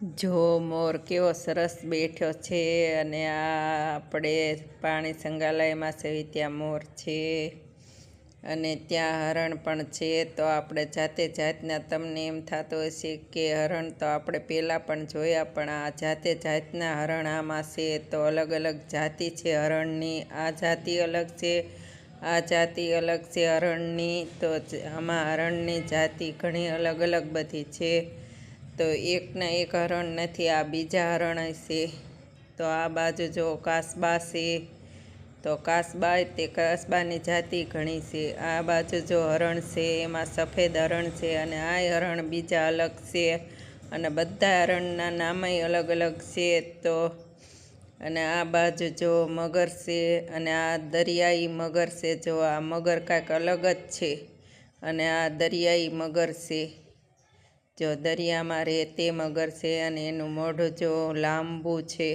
જો મોર કેવો સરસ બેઠો છે અને આ આપણે પાણી સંગ્રહાલયમાં સેવી ત્યાં મોર છે અને ત્યાં હરણ પણ છે, તો આપણે જાતે જાતના તમને એમ થતું હશે કે હરણ તો આપણે પહેલાં પણ જોયા, પણ આ જાતે જાતના હરણ આમાં છે, તો અલગ અલગ જાતિ છે હરણની. આ જાતિ અલગ છે, આ જાતિ અલગ છે હરણની, તો આમાં હરણની જાતિ ઘણી અલગ અલગ બધી છે. તો એકના એક હરણ નથી, આ બીજા હરણ છે. તો આ બાજુ જો કાસબા છે, તો કાસબા તે કાસબાની જાતિ ઘણી છે. આ બાજુ જો હરણ છે, એમાં સફેદ હરણ છે અને આ હરણ બીજા અલગ છે અને બધા હરણના નામય અલગ અલગ છે. તો અને આ બાજુ જો મગર છે અને આ દરિયાઈ મગર છે, જો આ મગર કાંઈક અલગ જ છે અને આ દરિયાઈ મગર છે. જો દરિયામાં રહે તે મગર છે અને એનું મોઢું જો લાંબુ છે,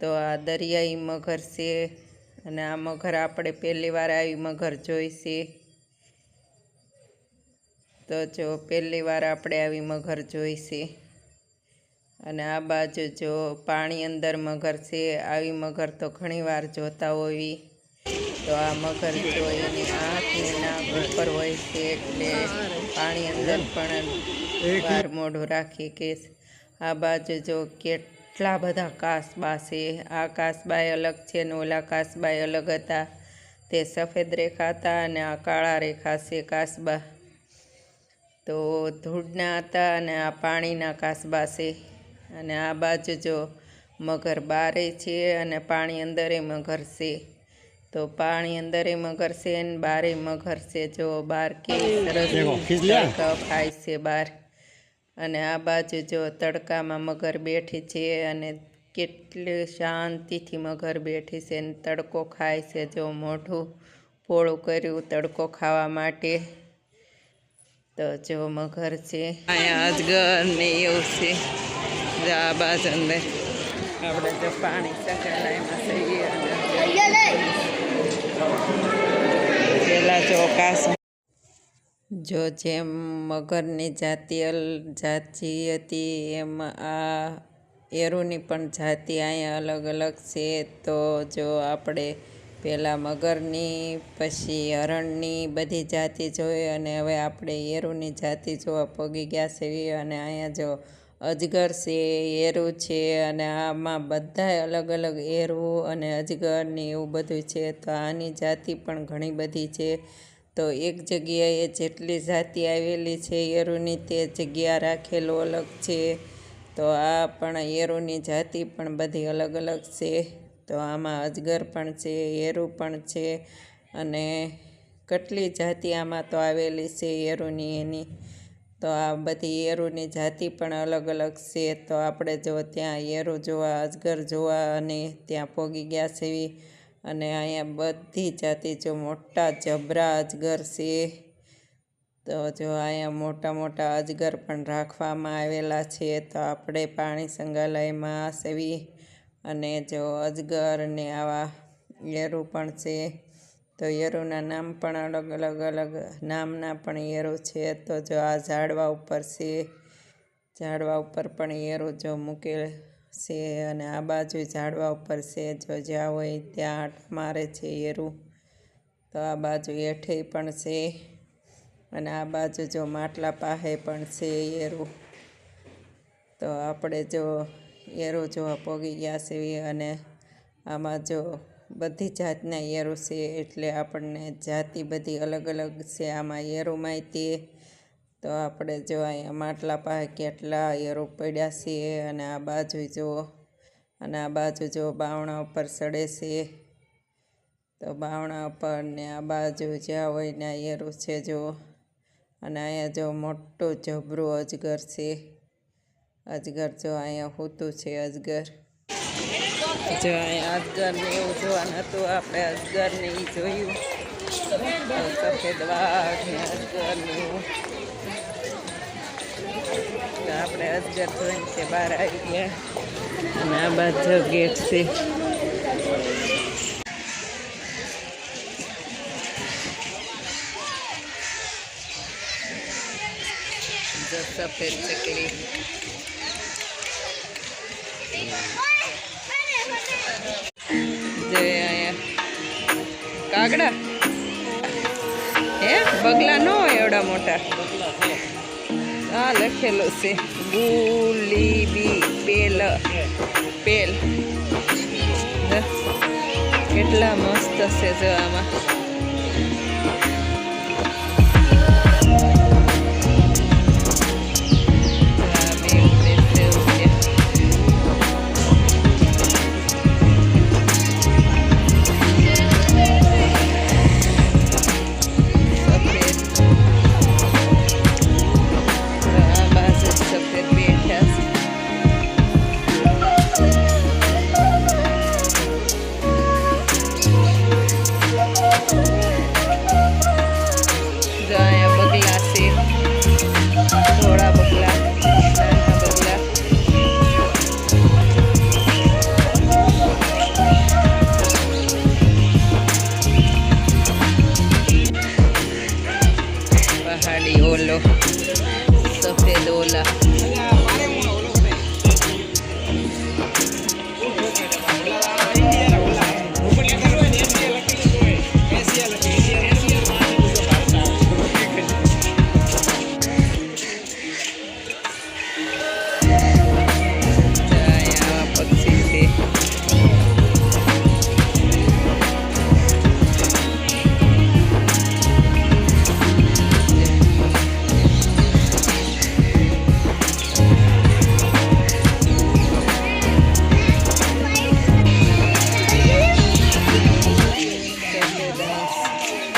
તો આ દરિયાઈ મગર છે અને આ મગર આપણે પહેલી વાર આવી મગર જોઈ છે. તો જો પહેલી વાર આપણે આવી મગર જોઈ છે અને આ બાજુ જો પાણી અંદર મગર છે, આવી મગર તો ઘણી વાર જોતા હોવી તો આ મગર જો એની આંખ ને નાક ઉપર હોય છે એટલે પાણી અંદર પણ વાર મોઢું રાખી કે આ બાજુ જો કેટલા બધા કાસબા છે. આ કાસબાય અલગ છે ને ઓલા કાસબાય અલગ હતા. તે સફેદ રેખા હતા અને આ કાળા રેખા છે કાસબા. તો ધૂળના હતા અને આ પાણીના કાસબા છે. અને આ બાજુ જો મગર બારે છે અને પાણી અંદરે મગર છે. તો પાણી અંદર મગર છે ને બારે મગર છે જો બાર કે સરસ તડકા ખાય છે બાર. અને આ બાજુ જો તડકામાં મગર બેઠી છે અને કેટલી શાંતિથી મગર બેઠી છે ને તડકો ખાય છે જો મોઢું પોળું કર્યું તડકો ખાવા માટે. તો જો મગર છે અહીંયા અજગર ને એવું છે. આ બાજુ અંદર. આપણે જો પાણી સંગ્રહાલયમાં જઈએ અને કાસ જો જેમ મગરની જાતિ અલ- જાતિ હતી એમ આ એરુની પણ જાતિ અહીંયા અલગ અલગ છે, તો જો આપણે પહેલાં મગરની, પછી હરણની બધી જાતિ જોઈ અને હવે આપણે એરુની જાતિ જોવા પગી ગયા છે અને અહીંયા જો અજગર છે, એરો છે અને આમાં બધાય અલગ અલગ એરું અને અજગર ને એવું બધું છે. તો આની જાતિ પણ ઘણી બધી છે. તો એક જગ્યાએ જેટલી જાતિ આવેલી છે એરુની તે જગ્યા રાખેલું અલગ છે. તો આ પણ એરુની જાતિ પણ બધી અલગ અલગ છે. તો આમાં અજગર પણ છે, એરું પણ છે અને કેટલી જાતિ આમાં તો આવેલી છે એરુની એની. તો આ બધી એરુની જાતિ પણ અલગ અલગ છે. તો આપણે જો ત્યાં એરું જોવા, અજગર જોવા અને ત્યાં પોગી ગયા છે અને અહીંયા બધી જાતિ જો મોટા જબરા અજગર છે. તો જો અહીંયા મોટા મોટા અજગર પણ રાખવામાં આવેલા છે. તો આપણે પાણી સંગ્રહાલયમાં સેવી અને જો અજગર ને આવા એરું પણ છે. તો એરુના નામ પણ અલગ અલગ અલગ નામના પણ એરું છે. તો જો આ ઝાડવા ઉપર છે, ઝાડવા ઉપર પણ એરું જો મૂકેલ છે અને આ બાજુ ઝાડવા ઉપર છે, જો જ્યાં હોય ત્યાં આઠ મારે છે એરું તો આ બાજુ હેઠે પણ છે અને આ બાજુ જો માટલા પાસે પણ છે એરું તો આપણે જો એરું જોવા પોગી ગયા છે અને આમાં જો બધી જાતના એરું છે એટલે આપણને જાતિ બધી અલગ અલગ છે. આમાં એરુંમાંય માહિતી તો આપણે જો અહીંયા માટલા પાસે કેટલા એરું પડ્યા છે અને આ બાજુ જો, અને આ બાજુ જો બાવણા ઉપર ચડે છે. તો બાવણા ઉપર ને આ બાજુ જ્યાં હોય ને એરું છે જો. અને અહીંયા જો મોટું જબરું અજગર છે. અજગર જો અહીંયા હોતું છે અજગર. જો અહીંયા ને એવું જોવાનું હતું, આપણે અજગર ને એ જોયું. સફેદ વાઘ ને અજગર ને એવું આપણે અજગર જોઈને છે બહાર આવી ગયા. અને આ બાજુ ગેટ છે. સફેદ ચકલી. કાગડા હે, બગલા ન એવડા મોટા. આ લખેલું છે ગુલીબી પેલ પેલ. કેટલા મસ્ત છે જો સફેદ